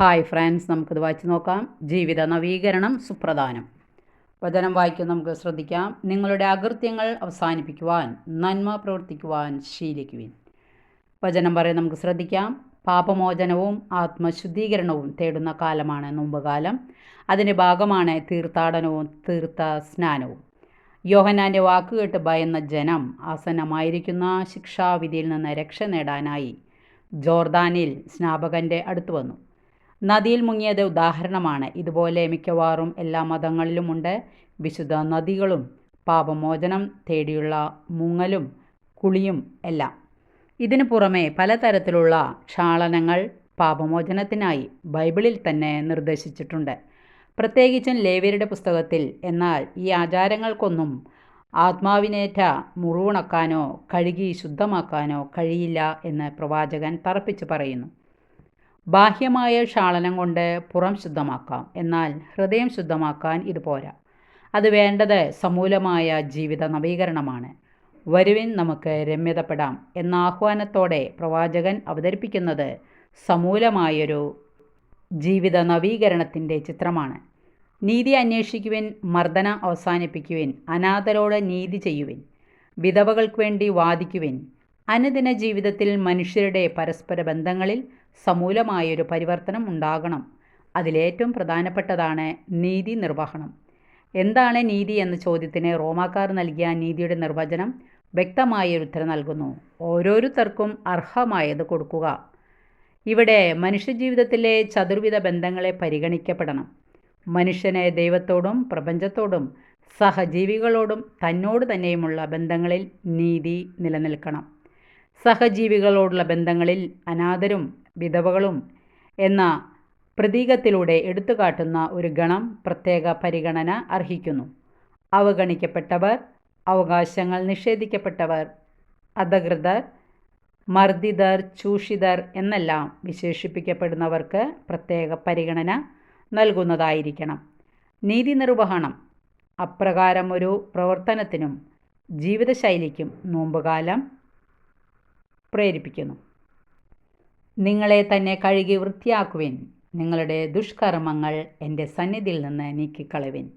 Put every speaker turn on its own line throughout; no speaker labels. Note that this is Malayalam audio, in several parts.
ഹായ് ഫ്രണ്ട്സ് നമുക്കിത് വായിച്ചു നോക്കാം. ജീവിത നവീകരണം സുപ്രധാനം. വചനം വായിക്കും നമുക്ക് ശ്രദ്ധിക്കാം. നിങ്ങളുടെ അകൃത്യങ്ങൾ അവസാനിപ്പിക്കുവാൻ നന്മ പ്രവർത്തിക്കുവാൻ ശീലിക്കുവിൻ. വചനം പറയാൻ നമുക്ക് ശ്രദ്ധിക്കാം. പാപമോചനവും ആത്മശുദ്ധീകരണവും തേടുന്ന കാലമാണ് നോമ്പുകാലം. അതിന്റെ ഭാഗമാണ് തീർത്ഥാടനവും തീർത്ഥ സ്നാനവും യോഹനാന്റെ വാക്കുകേട്ട് ഭയന്ന ജനം ആസന്നമായിരിക്കുന്ന ശിക്ഷാവിധിയിൽ നിന്ന് രക്ഷ നേടാനായി ജോർദാനിൽ സ്നാപകന്റെ അടുത്ത് വന്നു. നദിയിൽ മുങ്ങിയത് ഉദാഹരണമാണ്. ഇതുപോലെ മിക്കവാറും എല്ലാ മതങ്ങളിലുമുണ്ട്. വിശുദ്ധ നദികളും പാപമോചനം തേടിയുള്ള മുങ്ങലും കുളിയും എല്ലാം. ഇതിനു പുറമെ പലതരത്തിലുള്ള ക്ഷാളനങ്ങൾ പാപമോചനത്തിനായി ബൈബിളിൽ തന്നെ നിർദ്ദേശിച്ചിട്ടുണ്ട്. പ്രത്യേകിച്ചും ലേവ്യരുടെ പുസ്തകത്തിൽ എന്നാൽ ഈ ആചാരങ്ങൾക്കൊന്നും ആത്മാവിനേറ്റ മുറിവുണക്കാനോ കഴുകി ശുദ്ധമാക്കാനോ കഴിയില്ല എന്ന് പ്രവാചകൻ തറപ്പിച്ച് പറയുന്നു. ബാഹ്യമായ ക്ഷാളനം കൊണ്ട് പുറം ശുദ്ധമാക്കാം. എന്നാൽ ഹൃദയം ശുദ്ധമാക്കാൻ ഇത് പോരാ. അത് വേണ്ടത് സമൂലമായ ജീവിത നവീകരണമാണ്. വരുവിൻ നമുക്ക് രമ്യതപ്പെടാം എന്ന ആഹ്വാനത്തോടെ പ്രവാചകൻ അവതരിപ്പിക്കുന്നത് സമൂലമായൊരു ജീവിത നവീകരണത്തിന്റെ ചിത്രമാണ്. നീതി അന്വേഷിക്കുവിൻ മർദ്ദന അവസാനിപ്പിക്കുവിൻ അനാഥരോട് നീതി ചെയ്യുവിൻ വിധവകൾക്ക് വേണ്ടി വാദിക്കുവിൻ അനുദിന ജീവിതത്തിൽ മനുഷ്യരുടെ പരസ്പര ബന്ധങ്ങളിൽ സമൂലമായൊരു പരിവർത്തനം ഉണ്ടാകണം. അതിലേറ്റവും പ്രധാനപ്പെട്ടതാണ് നീതി നിർവഹണം. എന്താണ് നീതി എന്ന ചോദ്യത്തിന് റോമാക്കാർ നൽകിയ നീതിയുടെ നിർവചനം വ്യക്തമായൊരു ഉത്തരം നൽകുന്നു. ഓരോരുത്തർക്കും അർഹമായത് കൊടുക്കുക. ഇവിടെ മനുഷ്യജീവിതത്തിലെ ചതുർവിധ ബന്ധങ്ങളെ പരിഗണിക്കപ്പെടണം. മനുഷ്യനെ ദൈവത്തോടും പ്രപഞ്ചത്തോടും സഹജീവികളോടും തന്നോട് തന്നെയുമുള്ള ബന്ധങ്ങളിൽ നീതി നിലനിൽക്കണം. സഹജീവികളോടുള്ള ബന്ധങ്ങളിൽ അനാഥരും വിധവകളും എന്ന പ്രതീകത്തിലൂടെ എടുത്തുകാട്ടുന്ന ഒരു ഗണം പ്രത്യേക പരിഗണന അർഹിക്കുന്നു. അവഗണിക്കപ്പെട്ടവർ അവകാശങ്ങൾ നിഷേധിക്കപ്പെട്ടവർ അധകൃതർ മർദ്ദിതർ ചൂഷിതർ എന്നെല്ലാം വിശേഷിപ്പിക്കപ്പെടുന്നവർക്ക് പ്രത്യേക പരിഗണന നൽകുന്നതായിരിക്കണം. നീതി നിർവഹണം അപ്രകാരം ഒരു പ്രവർത്തനത്തിനും ജീവിതശൈലിക്കും നോമ്പുകാലം പ്രേരിപ്പിക്കുന്നു. നിങ്ങളെ തന്നെ കഴുകി വൃത്തിയാക്കുവിൻ. നിങ്ങളുടെ ദുഷ്കർമ്മങ്ങൾ എന്റെ സന്നിധിയിൽ നിന്ന് നീക്കിക്കളവിൻ.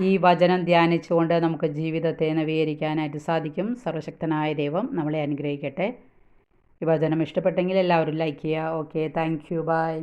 ഈ വചനം ധ്യാനിച്ചുകൊണ്ട് നമുക്ക് ജീവിതത്തെ നവീകരിക്കാനായിട്ട് സാധിക്കും. സർവശക്തനായ ദൈവം നമ്മളെ അനുഗ്രഹിക്കട്ടെ. ഈ വചനം ഇഷ്ടപ്പെട്ടെങ്കിൽ എല്ലാവരും ലൈക്ക് ചെയ്യുക. Okay thank you by